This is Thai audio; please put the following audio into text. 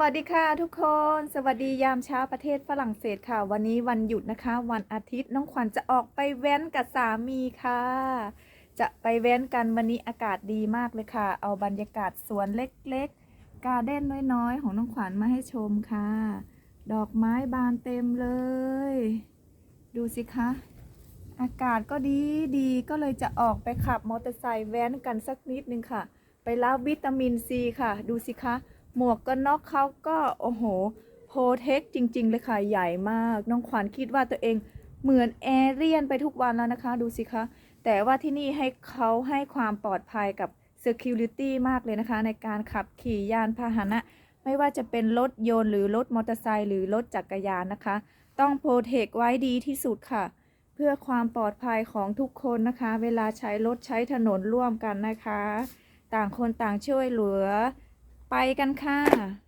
สวัสดีค่ะทุกคน สวัสดียามเช้าประเทศฝรั่งเศสค่ะ วันนี้วันหยุดนะคะ วันอาทิตย์น้องขวัญจะออกไปแว้นกับสามีค่ะ จะไปแว้นกันวันนี้อากาศดีมากเลยค่ะ เอาบรรยากาศสวนเล็กๆ การ์เด้นน้อยๆ ของน้องขวัญมาให้ชมค่ะ ดอกไม้บานเต็มเลย ดูสิคะ อากาศก็ดีดีก็เลยจะออกไปขับมอเตอร์ไซค์แว้นกันสักนิดนึงค่ะ ไปรับวิตามินซีค่ะ ดูสิคะ หมวกกันน็อกเขาก็โอ้โหโพเทคจริง ๆ เลยค่ะ ใหญ่มาก น้องขวัญคิดว่าตัวเองเหมือนแอเรียนไปทุกวันแล้วนะคะ ดูสิคะ แต่ว่าที่นี่ให้เขาให้ความปลอดภัยกับ Security มากเลยนะคะ ในการขับขี่ยานพาหนะ ไม่ว่าจะเป็นรถยนต์หรือรถมอเตอร์ไซค์หรือรถจักรยานนะคะ ต้องโปรเทคไว้ดีที่สุดค่ะ เพื่อความปลอดภัยของทุกคนนะคะ เวลาใช้รถใช้ถนนร่วมกันนะคะ ต่างคนต่างช่วยเหลือ ไปกันค่ะ